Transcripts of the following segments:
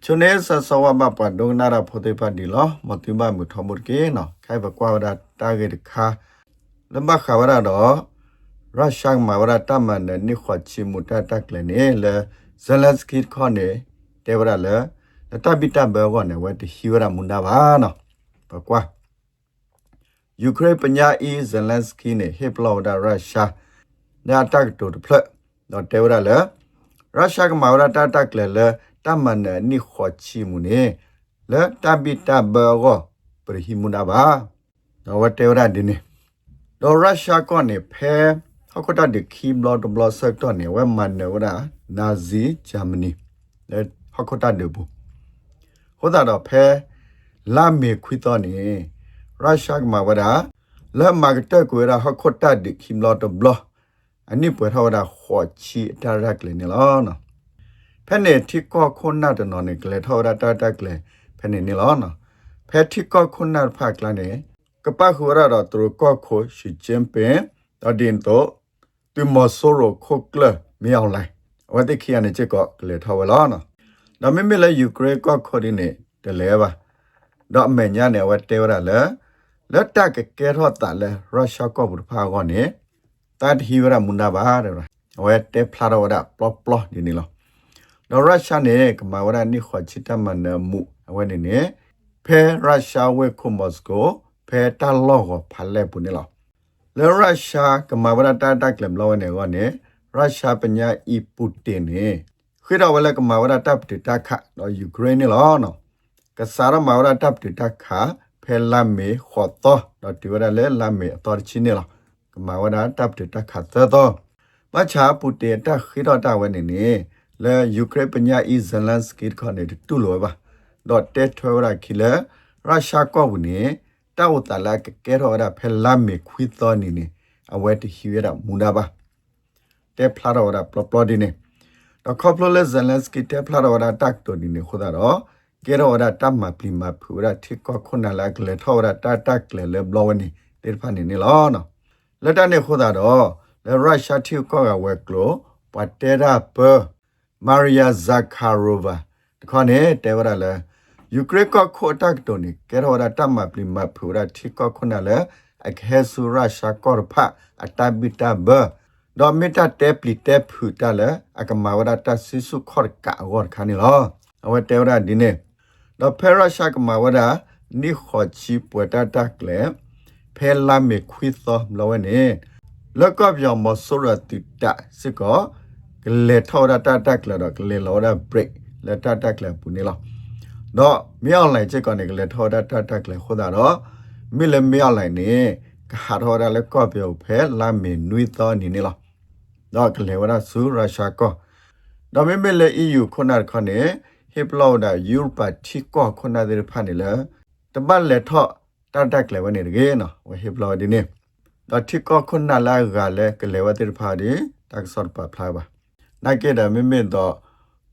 chune sa sawa ba pa dong na ra phote pa di lo mo ti ba mu thom mut ke no khai ba kwa da ta ge de kha lam ba kha ra do ra shang ma ra ta ma ne ni kho chi mu ta ta kle ne le zelensky kho ne te ra le le ta bi ta ba ko ne wa ti hi ra mu na ba no ba kwa ukraine panya e zelensky ne hip lo da russia na ta to de phle no te ra le ရုရှားကမာရတာတက်လဲ တမန်နဲ့နိခွချီမူနေလေတပိတဘေကောပရိဟီမွန်ဒါဘာတော့ဝတ်တေဝရဒီနေတော့ရုရှားကနေဖဲဟောကတာဒီခီဘလော့ဒဘလော့ဆက်တော့နေဝဲမန်နေဝရနာဇီဂျာမနီလေဟောကတာဒီဘူးဟိုတာတော့ဖဲလာမေခွီတော့နေရုရှားကမှာဝရလဲမာကတက်ကွေရဟောကတာဒီခီဘလော့ဒဘလော့အနိပွေထောတာခေါ်ချီတာရက်လေနေလောနော် ဖဲနေတိကောခုနာတနော်နေကလေထောတာတာတက်ကလေဖဲနေနေလောနော်ဖဲတိကောခုနာဖက်လာနေကပခုရတော့သူကောခိုရှိချင်းပင်တဒင်တော့သူမဆိုရခုကလမြောင်းလိုက်ဝတ်တခိယနေချက်ကောကလေထောဝလာနော်ဒါမေမေလေယူကရိန်းကောခိုဒီနေတလဲပါတော့အမေညာနေဝတ်တဲရလဲလက်တကကဲထော့တလဲရုရှားကောဘူဖာကောနေတတ်ဟီဝရမွန်ဒါဘာရဝဲတဲဖလာရဝဒပလော့ပလော့ဒီနေလော တော့ရုရှားနေကမဝရနိခွချစ်တမနမှုအဝဲနေနေဖဲရုရှားဝဲခုမော့စကိုဖဲတလော့ကိုဖလဲပုန်လောလေရုရှားကမဝရတာတကလမ်လောနေကောနေရုရှားပညာအီပူတင်နေခိရဝလကမဝရတပ်တတခတော့ယူကရိန်းနေလောနော်ကစားရမဝရတပ်တတခဖဲလာမေခေါ်တော့တော့ဒီဝရလေလာမေအတော်ချင်းနေလောကမဝရတပ်တတခသတော့မချာပူတေတခိရတဝနေနေ လေယူကရိန်းပညာအီဇလန်စကီခေါနေတူလောပါတော့တဲထွဲရခိလေရုရှားကောဘူးနေတောက်တလာကကဲရောရဖဲလာမေခွီသောနေနေအဝဲတဟီရမူနာပါတဲဖလာရောရပလပလဒီနေတော့ခေါပလလက်ဇလန်စကီတဲဖလာရောရတက်တိုဒီနေခဒါတော့ကဲရောရတမပလီမဖူရထိကောခုနလာကလေထောရတတက်လေလေဘလောဝနီတေဖာနေနေလောနော်လက်တနေခဒါတော့လေရုရှားထိကောကဝဲကလိုပတ်တေရာပ မာရီယာဇာခါရိုဗာတခေါနေတဲဝရလဲယူကရိန်းကခိုတက်တိုနီကဲရောဒတမပလီမဖူရာတိကခုနလေအခဲဆူရာရှာကောဖာအတဘီတာဘဒေါ်မီတာတေပလီတေဖူတလေအကမဝဒတဆီဆုခေါ်ကာဝတ်ခါနီလောအဝတဲရဒီနေဒေါ်ဖဲရာရှာကမဝဒနိခေါချီပွေတတက်လေဖဲလာမေခွီသောလောဝနေလကပြောင်မဆိုရတိတစကော ကလေထောရတတက်လေတော့ကလေလောရဘရိတ်လက်တတက်လေပူနေလောတော့မြောက်လိုက်ချက်ကနေကလေးထော်တတ်တတ်ကလေးခိုးတာတော့မိလည်းမြောက်လိုက်နေခါထော်တာလည်းကော့ပြုတ်ဖဲလာမင်းနွေတော်နေနေလားတော့ကလေးဝရဆူရုရှားကောတော့မိမိလည်း EU ခုနခနဲ့ဟစ်ပလောက်တာယူရိုပတီကောခုနတဲ့ဖာနေလဲတပတ်လက်ထော့တတ်တတ်ကလေးဝနေတကယ်နော်ဝဟစ်ပလောက်ဒီနေတော့တီကောခုနလာကလည်းကလေးဝတဲ့ဖာဒီတက်ဆော့ပါဖလာပါ နိုင်ကြတယ်မိမိတော့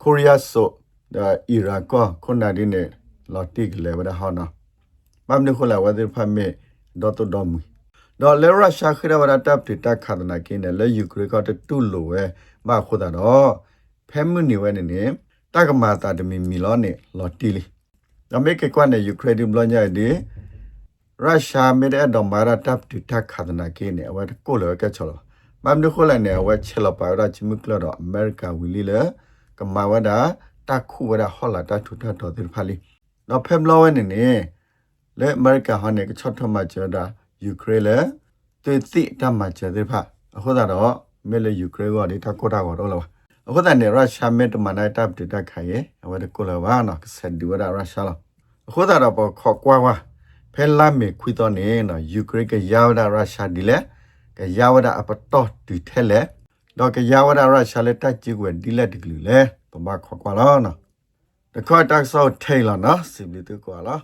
ကိုရီးယားဆိုဒါအီရန်ကခုနဒီနေလော်တိကလေဝဒဟောနာမမ်နခုလာဝဒဖမေဒေါ်တဒမီဒေါ်လေရရှာခရဝဒတပ်တိတခါဒနာကင်းလေယူကရကတတူလိုဝဲမခုဒါတော့ဖဲမနီဝဲနေနေတကမာတာဒမီမီလောနေလော်တီလီအမေကေကွနဲ့ယူကရိန်းဘလညာဒီရုရှားမြေတဲ့ဒေါ်မာရတပ်တိတခါဒနာကင်းနေဝဲကိုလောကချော မမ်နခုလာနေဝဲချေလပါရချမကလတော့အမေရိကဝီလီလေကမာဝဒါတခုဝရဟောလာတထုထတော်တိဖာလီနော်ဖက်မလောဝဲနေနေလေအမေရိကန်ဟောနေကချော့ထမကျတာယူကရိန်းလေတေတိတမကျတဲ့ဖာအခုသာတော့မဲလေယူကရိန်းကဒီတကောတာကတော့လာအခုသာနေရုရှားမဲတမနိုင်တပ်တတခိုင်ရဲ့အဝဒကိုလာဝါနော်ဆက်ဒီဝရရုရှားလာအခုသာတော့ပေါ်ခေါ်ကွာဝါဖဲလာမေခွီတော့နေနော်ယူကရိန်းကရောက်တာရုရှားဒီလေ ကရောက်တာအပတော့ဒီထဲလေတော့ကရောက်တာရုရှားလက်တက်ကြည့်ွယ်ဒီလက်ဒီကလူလေပမာခေါ်ကွာလားနော်တခါတက်ဆောက်ထိတ်လာနော်စီဘလီတူကွာလား